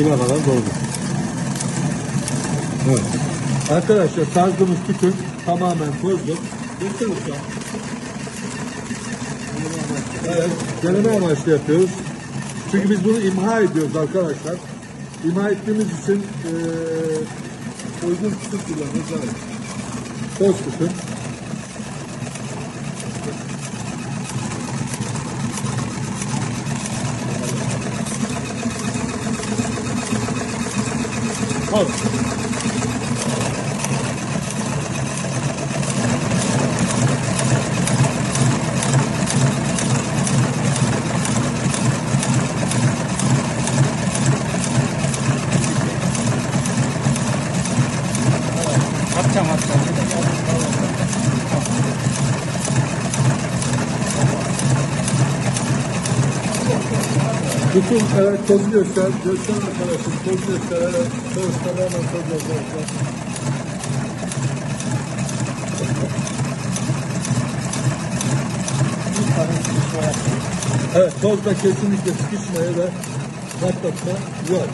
Dibine kadar doldur. Evet. Arkadaşlar sardığımız tütün tamamen tozlu. Göster usta. Evet, deneme amaçlı yapıyoruz. Çünkü biz bunu imha ediyoruz arkadaşlar. İmha ettiğimiz için eee uygun tütün kullanıyoruz. Evet. Toz tütün. Toz. Bütün evet tozu göster. Göster arkadaşım. Toz göster. Evet. Toz tamamen toz arkadaşlar. Evet tozda kesinlikle sıkışmaya ve patlatma yok.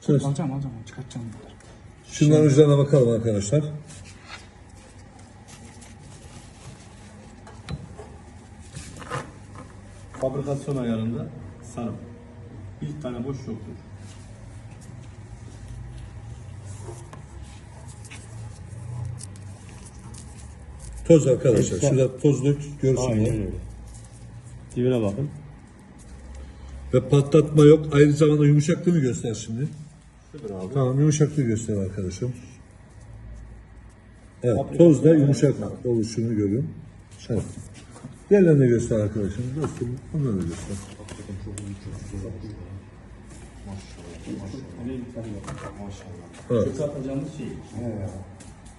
Söz. Alacağım alacağım çıkartacağım bunları. Şunların uçlarına bakalım arkadaşlar. Fabrikasyon ayarında sarım. Bir tane boş yoktur. Toz arkadaşlar. Eksen. Şurada toz dök görsünler. Aynen öyle. Dibine bakın. Ve patlatma yok. Aynı zamanda yumuşaklığını göster şimdi. Sıfır abi. Tamam yumuşaklığı göster arkadaşım. Evet toz da yumuşak oluşunu görüyorum. Evet. Diğerlerini göster arkadaşım. Dostum onları da göster. Evet. Satacağımız şey. Evet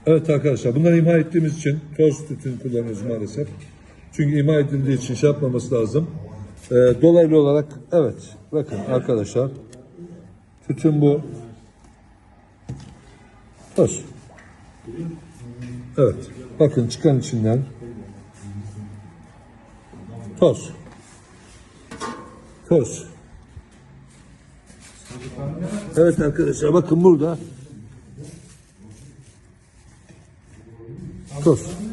arkadaşlar bunları imha ettiğimiz için toz tütün kullanıyoruz maalesef. Çünkü imha edildiği için şey yapmamız lazım. Ee, dolaylı olarak evet bakın arkadaşlar tütün bu. Toz. Evet bakın çıkan içinden toz. Toz. Evet arkadaşlar bakın burada toz.